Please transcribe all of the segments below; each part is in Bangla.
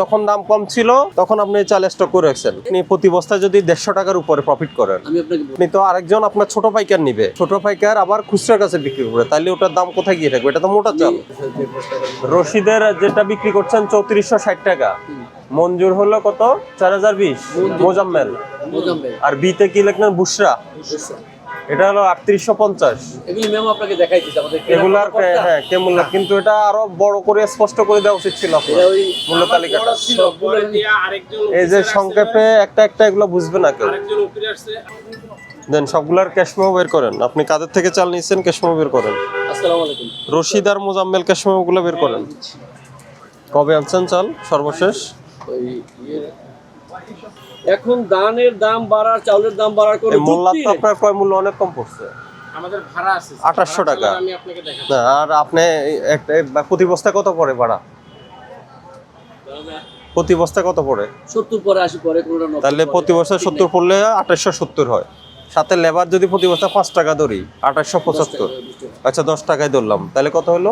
যখন দাম কম ছিল তখন আপনি চাল স্টক করে রাখছেন। আপনি প্রতি বস্তায় যদি দেড়শো টাকার উপরে প্রফিট করেন আপনি তো আরেকজন আপনার ছোট পাইকার নিবে। ছোট পাইকার আবার খুচরার কাছে বিক্রি করে তাহলে ওটার দাম কোথায় গিয়ে থাকবে? এটা তো মোটা চাল। রশিদের যেটা বিক্রি করছেন চৌত্রিশশো ষাট টাকা। মঞ্জুর হলো কত? চার হাজার বিশ। মোজাম্মেল। আর বিতে কি লেখলেন? বুসরা। এটা হলো আটত্রিশশো পঞ্চাশ। এগুলি ম্যাম আপনাকে দেখাই দিচ্ছে আমাদের এগুলার হ্যাঁ কেমন কিন্তু এটা আরও বড় করে স্পষ্ট করে দেওয়া উচিত ছিল আপনার। এটা মূল্য তালিকাটা। এই যে সংক্ষেপে একটা একটা এগুলো বুঝবে না কেউ। দেন সবগুলার ক্যাশমেও বের করেন। আপনি কাদের থেকে চাল নিচ্ছেন ক্যাশমেও বের করেন। রশিদ আর মোজাম্মেল ক্যাশমেও গুলো বের করেন। কবে আনছেন চাল? সর্বশেষ। এখন ধানের দাম বাড়ার চাউলের দাম বাড়ার কোনো এই মোল্লা তো আপনার ক্রয় মূল্য অনেক কম পড়ছে। আমাদের ভাড়া আছে আঠাশশো টাকা। আমি আপনাকে দেখাচ্ছি। না, আর আপনি একটা প্রতি বস্তা কত পড়ে ভাড়া? প্রতি বস্তা কত পড়ে? সত্তর পরে আশি পরে নব্বই তাহলে প্রতি বছর সত্তর পড়লে আঠাশশো সত্তর হয়। সাথে লেবার যদি প্রতি বস্তা পাঁচ টাকা ধরি আঠাশশো পঁচাত্তর। আচ্ছা দশ টাকায় ধরলাম। তাহলে কত হলো?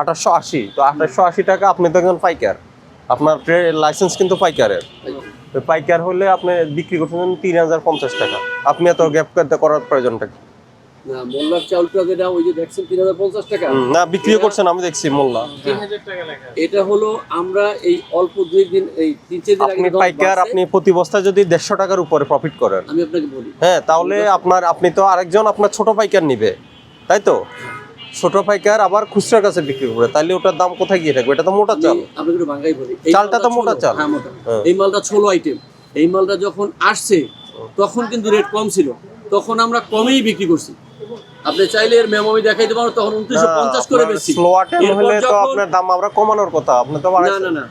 আঠাশশো আশি। তো আঠাশশো আশি টাকা আপনি তো একজন পাইকার। আপনার লাইসেন্স কিন্তু পাইকারের। পাইকার হলে আপনি বিক্রি করছেন তিন হাজার পঞ্চাশ টাকা। আপনি এত গ্যাপ করার প্রয়োজনটা কি? মোল্লার চাউলটা যেটা ওই যে দেখছেন তিন হাজার পঞ্চাশ টাকা? না বিক্রিও করছেন আমি দেখছি মোল্লা। এটা হলো আমরা এই অল্প দুই দিন এই তিন চার দিন আপনি যখন পাইকার আপনি প্রতি বস্তায় যদি দেড়শো টাকার উপরে প্রফিট করেন। আমি আপনাকে বলি। হ্যাঁ তাহলে আপনার আপনি তো আরেকজন আপনার ছোট পাইকার নিবে তাই তো? ছোট পাইকার আবার খুচরার কাছে বিক্রি করে। তাহলে ওটার দাম কোথায় গিয়ে থাকবে? এটা তো মোটা চাল। আমি একটু বাঙ্গাই বলি। চালটা তো মোটা চাল। হ্যাঁ মোটা। হ্যাঁ। এই মালটা ছোলো আইটেম এই মালটা যখন আসছে তখন কিন্তু রেট কম ছিল। তখন আমরা কমেই বিক্রি করছি। আপনি চাইলে এর মেমো আমি দেখাইতে পারো তখন উনত্রিশশো পঞ্চাশ করে বেশি স্লো আটেম এরপর হলে তো আপনার দাম আমরা কমানোর কথা আপনি তো না না না।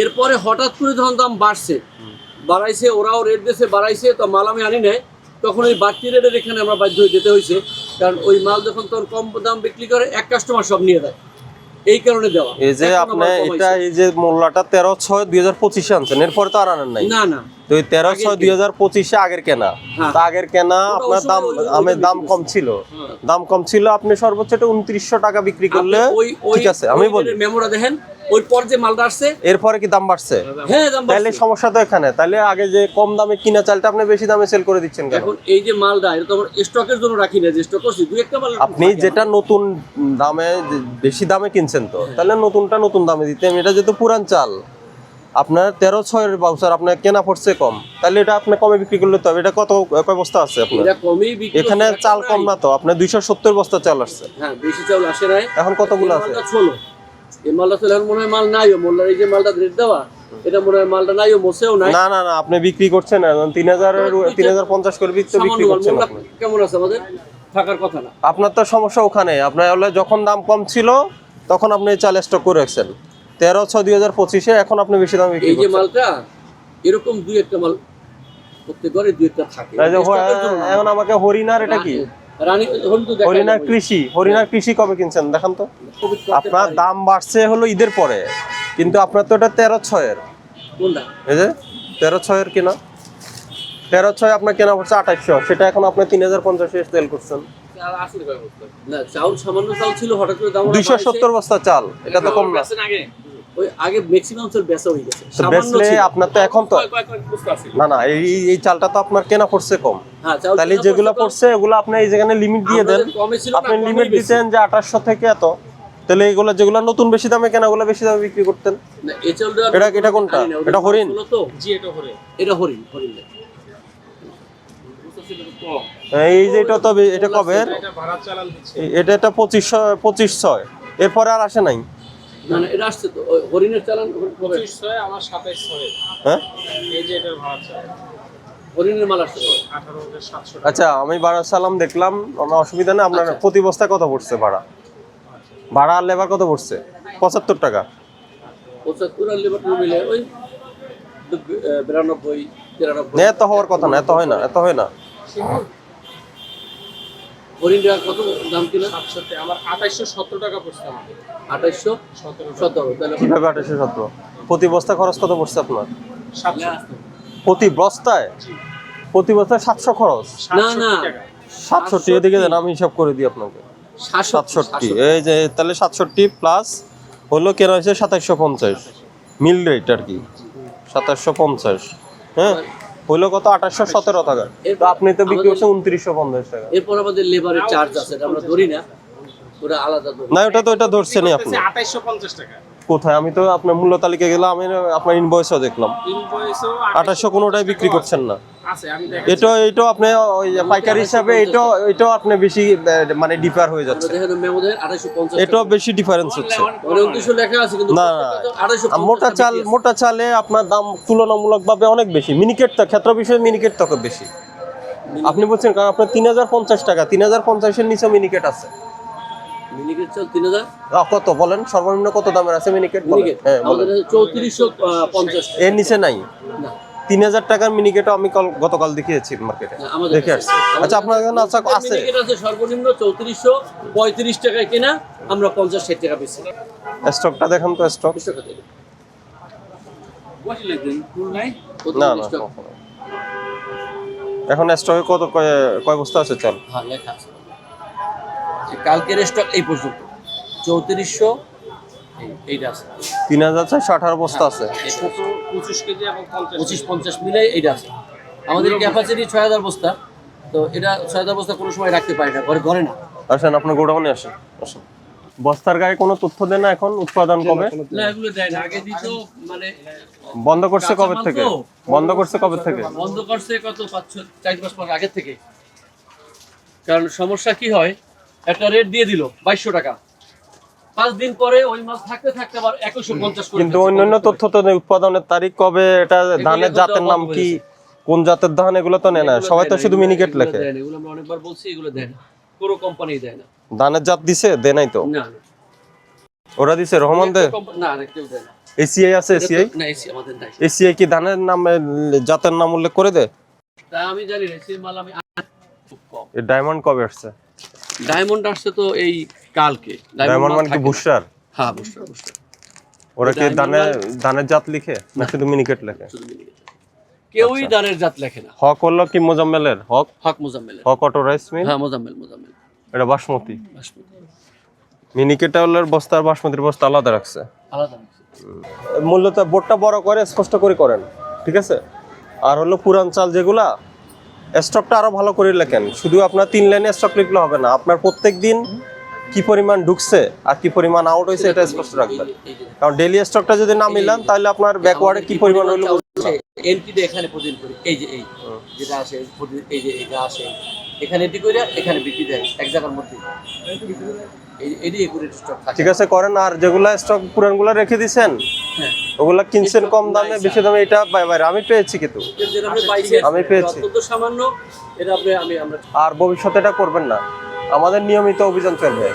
এরপরে হঠাৎ করে যখন দাম বাড়ছে বাড়াইছে ওরাও রেট দিয়েছে বাড়াইছে তো মাল আমি আনি নাই। তখন ওই বাড়তি রেটের এখানে আমরা বাধ্য হয়ে যেতে হয়েছে কারণ ওই মাল যখন তোর কম দাম বিক্রি করে এক কাস্টমার সব নিয়ে দেয় এই কারণে দেওয়া। এই যে আপনি এটা এই যে মোল্লাটা তেরো ছয় দুই হাজার পঁচিশে আনছেন এরপরে তো আর আনেন নাই। না না। তো এই তেরো ছয় কেনা। দুই হাজার পঁচিশে আগের কেনা। হ্যাঁ। তা আগের কেনা আপনার দাম আমের দাম কম ছিল। হ্যাঁ। দাম কম ছিল আপনি সর্বোচ্চ এটা উনত্রিশশো টাকা বিক্রি করলে ঠিক আছে আমি বলি। মেমোরা দেখেন ওই পর যে মালটা আসছে এরপরে কি দাম বাড়ছে? হ্যাঁ দাম তাহলে সমস্যা তো এখানে। তাহলে আগে যে কম দামে কিনা চালটা আপনি বেশি দামে সেল করে দিচ্ছেন কেন? এখন এই যে মালটা এটা তো স্টকের জন্য রাখি না যে স্টক করছি দুই একটা মাল আপনি যেটা নতুন দামে বেশি দামে কিনছেন তো তাহলে নতুনটা নতুন দামে দিতেন এটা যেহেতু পুরান চাল আপনার তেরো ছয়ের বাউসার আপনার কেনা পড়ছে কম। তাহলে এটা আপনি কমে বিক্রি করলে তো হবে। এটা কত কয় বস্তা আছে আপনার? এখানে চাল কম না তো আপনার দুইশো সত্তর বস্তা চাল আসছে। হ্যাঁ বেশি চাউল আসে নাই। এখন কতগুলো আছে? ছোলো এই মালটা ছোলো মনে হয় মাল নাই মোল্লার এই যে মালটা রেট দেওয়া এটা মনে হয় মালটা নাই মোছেও নাই। না না না আপনি বিক্রি করছেন এখন তিন হাজার তিন হাজার পঞ্চাশ করে বিক্রি বিক্রি করছেন কেমন আছে আমাদের? থাকার কথা না। আপনার তো সমস্যা ওখানে। আপনার হলে যখন দাম কম ছিল তখন আপনি চাল স্টক করে রাখছেন। তেরো ছয় দুই হাজার পঁচিশে এখন আপনি বেশি দামে বিক্রি এই যে মালটা এরকম দুই একটা মাল প্রত্যেক ঘরে দুই একটা থাকে। না। এখন আমাকে হরিণার এটা কি? হরিণার কৃষি হরিণার কৃষি কবে কিনছেন? দেখান তো। আপনার দাম বাড়ছে হলো ঈদের পরে কিন্তু আপনার তো এটা তেরো ছয়ের। এই যে তেরো ছয়ের কিনা। তেরো ছয় আপনার কেনা পড়ছে আঠাইশশো সেটা এখন আপনি তিন হাজার পঞ্চাশে সেল করছেন। দুইশো সত্তর বস্তা চাল এটা তো কম না। ওই আগে ম্যাক্সিমাম চাল বেচা হয়ে গেছে। সামান্য বেচলে আপনার তো এখন তো না না এই এই চালটা তো আপনার কেনা পড়ছে কম। হ্যাঁ তাহলে যেগুলো পড়ছে ওগুলো আপনি এই যেখানে লিমিট দিয়ে দেন। আপনি লিমিট। দিতেন যে আঠাশশো থেকে এত। তাহলে এগুলো যেগুলো নতুন বেশি দামে কেনা ওগুলো বেশি দামে বিক্রি করতেন। না, এই চাউলটা এটা- এটা কোনটা? এটা হরিণ? তো। জি এটা হরিণ। হরিণ এই যে এটা তো এটা কবে? এটা ভাড়া চালান দিচ্ছে এটা এটা পঁচিশ পঁচিশ ছয় এরপরে আর আসে নাই। না না এটা আসছে তো হরিণের চালান হরিণ কবে? পঁচিশ ছয় আমার সাতাইশ ছয় হ্যাঁ? এই যে এটার ভাড়া চালান আচ্ছা আমি ভাড়া সালাম দেখলাম আমার অসুবিধা নেই আপনার প্রতি বস্তায় কত পড়ছে ভাড়া? ভাড়া আর লেবার কত পড়ছে? পঁচাত্তর টাকা। পঁচাত্তর আর লেবার মিলে ওই বিরানব্বই তিরানব্বই। এত হওয়ার কথা না এত হয় না এত হয় না। হরিণটা কত দাম সাতষট্টি আমার আঠাইশশো সত্তর টাকা পড়ছে আমার। আঠাইশশো সতেরো সতেরো তাহলে কীভাবে আঠাশশো সতেরো প্রতি বস্তা খরচ কত পড়ছে আপনার? সাতশো। প্রতি বস্তায়? প্রতি বস্তায় সাতশো খরচ? না না। সাতষট্টি এদিকে দেন আমি হিসাব করে দিই আপনাকে। সাতষট্টি এই যে তাহলে সাতষট্টি প্লাস হলো কেনা হয়েছে সাতাইশশো পঞ্চাশ। মিল রেট আর কি। সাতাশশো পঞ্চাশ। হ্যাঁ? হইল কত? আঠাশশো সতেরো টাকা। তো আপনি তো বিক্রি করছেন উনত্রিশশো পঞ্চাশ টাকা। এরপর আমাদের লেবারের চার্জ আছে আমরা ধরি না। ওটা আলাদা ধরি। না ওটা তো এটা ধরছেনই আপনি। আঠাইশশো পঞ্চাশ টাকা। কোথায়? আমি তো আপনার মূল্য তালিকা গেলাম আমি আপনার ইনভয়েসও দেখলাম। ইনভয়েসও আঠাশশো কোনোটাই বিক্রি করছেন না। আছে আমি দেখ এটা এটা আপনি ওই পাইকারি হিসাবে এটা এটাও আপনি বেশি মানে ডিফার হয়ে যাচ্ছে। এটাও বেশি ডিফারেন্স হচ্ছে। মানে উদ্দেশ্য লেখা আছে কিন্তু না আড়াইশো আর মোটা চাল মোটা চালে আপনার দাম তুলনামূলকভাবে অনেক বেশি। মিনিকেট তো ক্ষেত্র বিষয়ে মিনিকেট তো বেশি। আপনি বলছেন কারণ আপনার তিন হাজার পঞ্চাশ টাকা তিন হাজার পঞ্চাশের নিচে মিনিকেট আছে। মিনিকেট চাল তিন হাজার। কত বলেন? সর্বনিম্ন কত দামের আছে মিনিকেট মিনিকেট। হ্যাঁ আমাদের চৌত্রিশশো পঞ্চাশ। এর নিচে নাই? না। তিন হাজার টাকার মিনিকেটও আমি গতকাল দেখিয়েছি মার্কেটে দেখে আসছি আচ্ছা আপনার এখানে আছে আছে। সর্বনিম্ন চৌত্রিশশো পঁয়ত্রিশ টাকায় কেনা। আমরা পঞ্চাশ ষাট টাকা বেশি স্টকটা দেখান তো স্টক না না এখন স্টকে কত কয়- বস্তা আছে চাল। হ্যাঁ লেখা আছে। কালকের স্টক এই পর্যন্ত। চৌত্রিশশো এইটা আছে। তিন হাজার চারশো আঠারো বস্তা আছে। এটা আছে। পঁচিশ কেজি এবং পঞ্চাশ। পঁচিশ পঞ্চাশ মিলে এইটা আছে। আমাদের ক্যাপাসিটি ছয় হাজার বস্তা। তো এটা ছয় হাজার বস্তা কোনো সময় রাখতে পারি না ঘরে ঘরে না। আসেন আপনার গোডাউনে আসেন। আসেন। বস্তার গায়ে কোনো তথ্য দেন না এখন উৎপাদন কবে? দেয় আগে মানে বন্ধ করছে কবে থেকে। বন্ধ করছে কবে থেকে? বন্ধ করছে কত পাঁচ ছ- চার পাঁচ মাস আগের থেকে। কারণ সমস্যা কি হয় একটা রেট দিয়ে দিল বাইশশো টাকা। পাঁচ দিন পরে ওই মাছ থাকতে থাকতে আবার একুশশো পঞ্চাশ কিন্তু অন্যান্য তথ্য তো উৎপাদনের তারিখ কবে এটা ধানের জাতের নাম কি কোন জাতের ধান এগুলো তো নেয় না সবাই তো শুধু মিনিকেট লেখে। এগুলো আমরা অনেকবার বলছি এগুলো দেয় না। কোনো কোম্পানি দেয় না। ধানের জাত দিছে নাই তো? না ওরা দিছে রহমান দে? না না কেউ দেয় না। এসিআই আছে এসিআই না এসি আমাদের নাই। এসিআই কি ধানের নাম জাতের নাম উল্লেখ করে দে? তা আমি জানি না মাল আমি খুব কম এই ডায়মন্ড কবে আসছে? ডায়মন্ড আসছে তো এই কালকে। ডায়মন্ড মানে কি। বুস্টার হ্যাঁ বুস্টার বুস্টার ওরা কি মাল- ধানের জাত লিখে না শুধু মিনিকেট লেখে? কেউই দানের জাত লেখে না। হক হলো কি মোজাম্মেলের? Haque? Haque Mozammel Haque auto rice mill হ্যাঁ মোজাম্মেল মোজাম্মেল। এটা বাসমতি। বাসমতি। মিনিকেট হলের বস্তা আর বাসমতির বস্তা আলাদা রাখছে। আলাদা। মূলত বোর্ডটা বড় করে স্পষ্ট করে করেন ঠিক আছে? আর হলো পুরান চাল যেগুলা স্টকটা আরও ভালো করে লেখেন। শুধু আপনার তিন লাইনে স্টক লিখলে হবে না। আপনার প্রত্যেক দিন কি পরিমাণ ঢুকছে আর কি পরিমাণ আউট হয়েছে এটা স্পষ্ট রাখবেন। এই- এই কারণ ডেইলি স্টকটা যদি না মিলান তাহলে আপনার ব্যাকওয়ার্ডে কি পরিমাণ হলো এন্ট্রিটা এখানে প্রতিদিন করি। এই যে এই যেটা আসে প্রতিদিন এই যে এটা আসে। এখানে এন্ট্রি করে এখানে বিক্রি দেয় এক জায়গার মধ্যে। এই এটাই করে স্টক ঠিক আছে করেন। আর যেগুলা স্টক পুরানগুলা রেখে দিছেন হ্যাঁ। ওগুলা কিনছেন কম দামে বেশি দামে এটা বাই- বাইরে আমি পেয়েছি কিন্তু। আমি পেয়েছি। সামান্য এটা আপনি আমি আমরা আর ভবিষ্যতে এটা করবেন না। আমাদের নিয়মিত অভিযান চলবে।